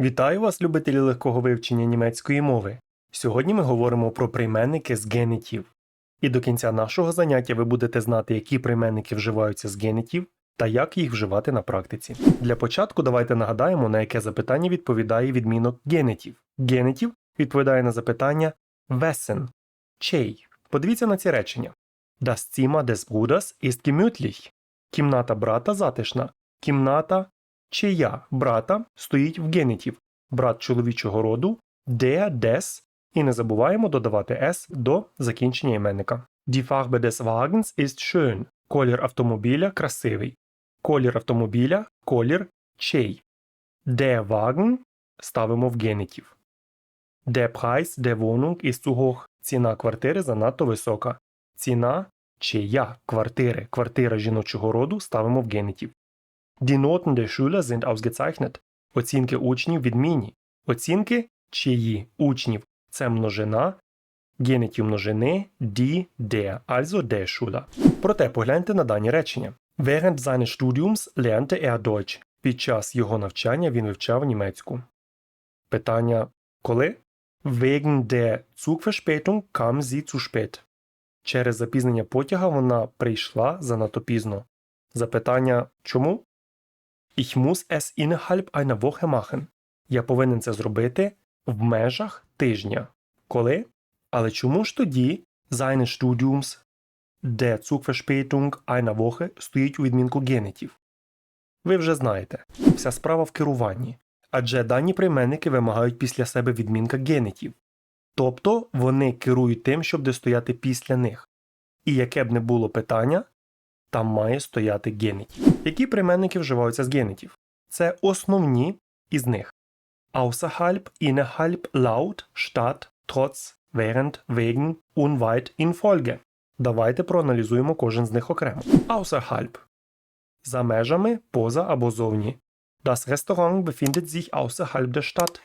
Вітаю вас, любителі легкого вивчення німецької мови. Сьогодні ми говоримо про прийменники з генетів. І до кінця нашого заняття ви будете знати, які прийменники вживаються з генетів та як їх вживати на практиці. Для початку давайте нагадаємо, на яке запитання відповідає відмінок генетів. Генетів відповідає на запитання «Wessen?» – чей. Подивіться на ці речення. Das Zimmer des Bruders ist gemütlich. Кімната брата затишна. Кімната чия брата стоїть в генетів. Брат чоловічого роду der des і не забуваємо додавати s до закінчення іменника. Die Farbe des Wagens ist schön. Колір автомобіля красивий. Колір автомобіля колір чей. Der Wagen ставимо в генетів. Der Preis der Wohnung ist zu hoch. Ціна квартири занадто висока. Ціна чия квартири, квартира жіночого роду ставимо в генетів. Die der Schüler sind ausgezeichnet. Оцінки учнів відмінні. Оцінки чиї учнів це множина, генетів множини die, der, also der Schüler. Проте погляньте на дані речення. Während seines Studiums lernte er Deutsch. Під час його навчання він вивчав німецьку. Питання коли? Wegen der Zugverspätung kam sie zu spät. Через запізнення потяга вона прийшла занадто пізно. Запитання чому? Ich muss es innerhalb einer Woche machen. Я повинен це зробити в межах тижня. Коли? Але чому ж тоді seines Studiums der Zugverspätung einer Woche стоїть у відмінку генетів? Ви вже знаєте, вся справа в керуванні. Адже дані прийменники вимагають після себе відмінка генетів. Тобто вони керують тим, щоб де стояти після них. І яке б не було питання, там має стояти генетів. Які прийменники вживаються з генетів? Це основні із них. Außerhalb, innerhalb, laut, statt, trotz, während, wegen, unweit, in Folge. Давайте проаналізуємо кожен з них окремо. Außerhalb. За межами, поза або зовні. Das Restaurant befindet sich außerhalb der Stadt.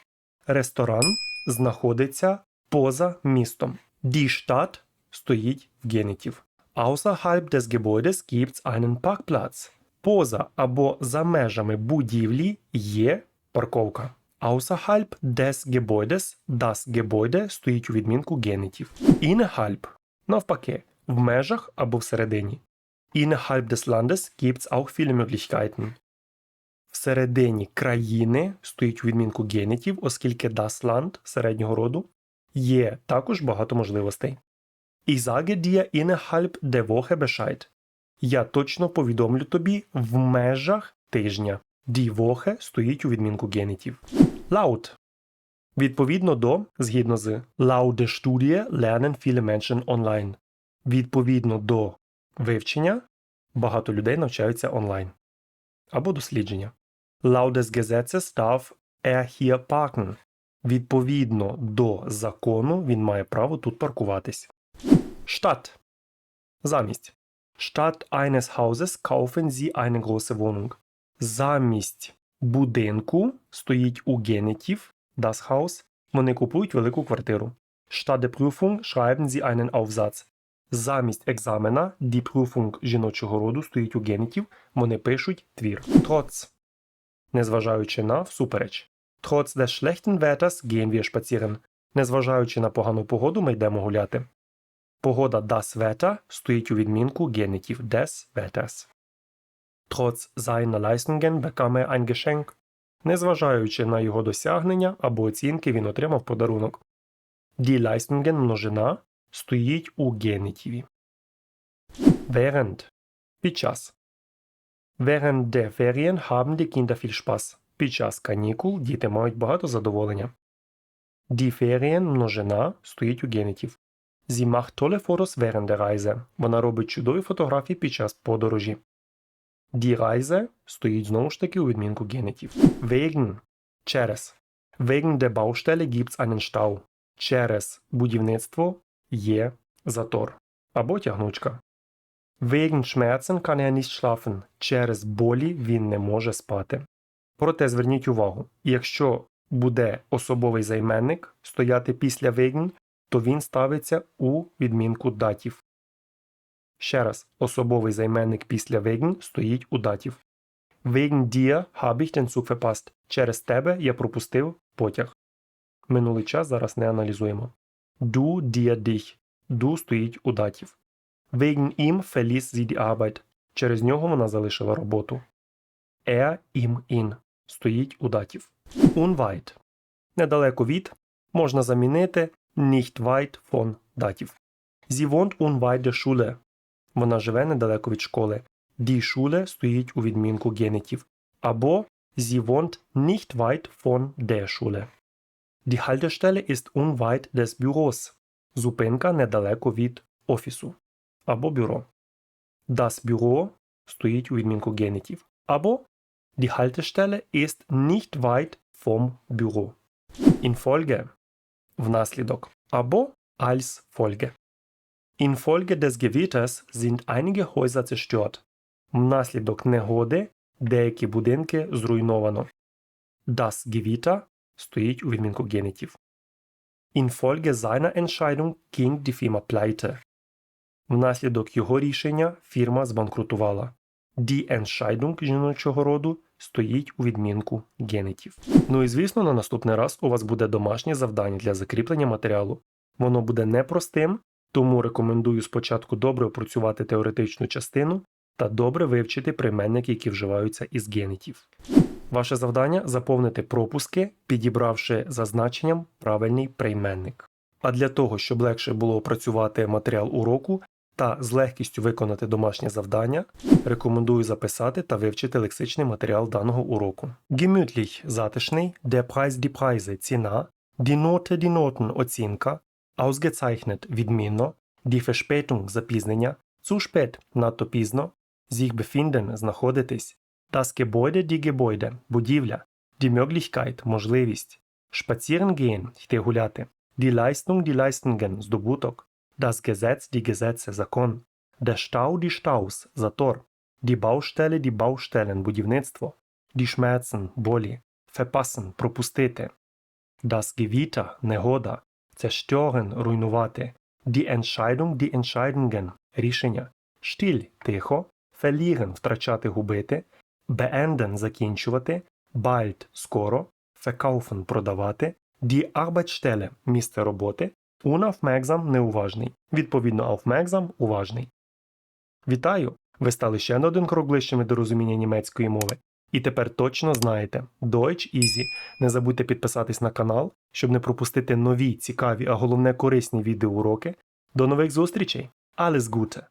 Ресторан знаходиться поза містом. Die Stadt стоїть в генетів. Außerhalb des Gebäudes gibt's einen Parkplatz. Поза або за межами будівлі є парковка. Außerhalb des Gebäudes das Gebäude стоїть у відмінку генетів. Innerhalb навпаки, в межах або всередині. Innerhalb des Landes gibt's auch viele Möglichkeiten. Всередині країни стоїть у відмінку генетів, оскільки das Land середнього роду є також багато можливостей. Ich sage dir innerhalb der Woche Bescheid. Я точно повідомлю тобі в межах тижня. Die Woche стоїть у відмінку генетів. Laut. Відповідно до, згідно з Laut der Studie lernen viele Menschen online. Відповідно до вивчення багато людей навчаються онлайн. Або дослідження. Laut des Gesetzes er hier parken. Відповідно до закону він має право тут паркуватись. Statt. Замість. Statt eines Hauses kaufen Sie eine große Wohnung. Замість будинку стоїть у генетів das Haus. Вони купують велику квартиру. Statt der Prüfung schreiben Sie einen Aufsatz. Замість екзамена die Prüfung жіночого роду стоїть у генетів. Вони пишуть твір. Trotz. Незважаючи на всупереч. Trotz des schlechten Wetters gehen wir spazieren. Незважаючи на погану погоду, ми йдемо гуляти. Погода das Wetter стоїть у відмінку генетів des Wetters. Trotz seiner Leistungen bekam er ein Geschenk. Незважаючи на його досягнення або оцінки, він отримав подарунок. Die Leistungen множина стоїть у генетиві. Während під час. Während der Ferien haben die Kinder viel Spaß. Під час канікул діти мають багато задоволення. Die Ferien множина стоїть у генетів. Sie macht tolle Fotos während. Вона робить чудові фотографії під час подорожі. Die Reise стоїть знову ж таки у відмінку генетів. Wegen – через. Wegen der Baustelle gibt's einen. Через будівництво є затор або тягнучка. Wegen Schmerzen kann er. Через болі він не може спати. Проте зверніть увагу, якщо буде особовий займенник стояти після wegen, то він ставиться у відмінку датів. Ще раз, особовий займенник після wegen стоїть у датів. Wegen dir habe ich den Zug verpasst. Через тебе я пропустив потяг. Минулий час зараз не аналізуємо. Du, dir, dich. Du стоїть у датів. Wegen ihm verließ sie die Arbeit. Через нього вона залишила роботу. Er, ihm, ihn. Стоїть у датів. Unweit. Недалеко від можна замінити nicht weit von датів. Sie wohnt unweit der Schule. Вона живе недалеко від школи. Die Schule стоїть у відмінку генетів. Або sie wohnt nicht weit von der Schule. Die Haltestelle ist unweit des Büros. Зупинка недалеко від офісу або бюро. Das Büro стоїть у відмінку генетів. Або Die Haltestelle ist nicht weit vom Büro. Infolge внаслідок або als Folge. Infolge des Gewitters sind einige Häuser zerstört. Внаслідок негоди деякі будинки зруйновано. Das Gewitter стоїть у відмінку генетів. Infolge seiner Entscheidung ging die Firma pleite. Внаслідок його рішення фірма збанкрутувала. Entscheidung жіночого роду стоїть у відмінку генетів. Ну і звісно, на наступний раз у вас буде домашнє завдання для закріплення матеріалу. Воно буде непростим, тому рекомендую спочатку добре опрацювати теоретичну частину та добре вивчити прийменники, які вживаються із генетів. Ваше завдання заповнити пропуски, підібравши за значенням правильний прийменник. А для того, щоб легше було опрацювати матеріал уроку та з легкістю виконати домашнє завдання, рекомендую записати та вивчити лексичний матеріал даного уроку. Gemütlich – затишний, der Preis die Preise – ціна, die Note – die Noten – оцінка, ausgezeichnet – відмінно, die Verspätung – запізнення, zu spät – надто пізно, sich befinden – знаходитись, das Gebäude – die Gebäude – будівля, die Möglichkeit – можливість, spazieren gehen – йти гуляти, die Leistung – die Leistungen – здобуток, das Gesetz – die Gesetze – закон, der Stau – die Staus – затор, die Baustelle – die Baustellen – будівництво, die Schmerzen – болі, verpassen – пропустити, das Gewitter – негода, zerstören – руйнувати, die Entscheidung – die Entscheidungen – рішення, still – тихо, verlieren – втрачати, губити, beenden – закінчувати, bald – скоро, verkaufen – продавати, die Arbeitsstelle – місце роботи, unaufmerksam – неуважний, відповідно aufmerksam – уважний. Вітаю! Ви стали ще на один крок ближчими до розуміння німецької мови. І тепер точно знаєте Deutsch Easy. Не забудьте підписатись на канал, щоб не пропустити нові, цікаві, а головне корисні відеоуроки. До нових зустрічей! Alles Gute!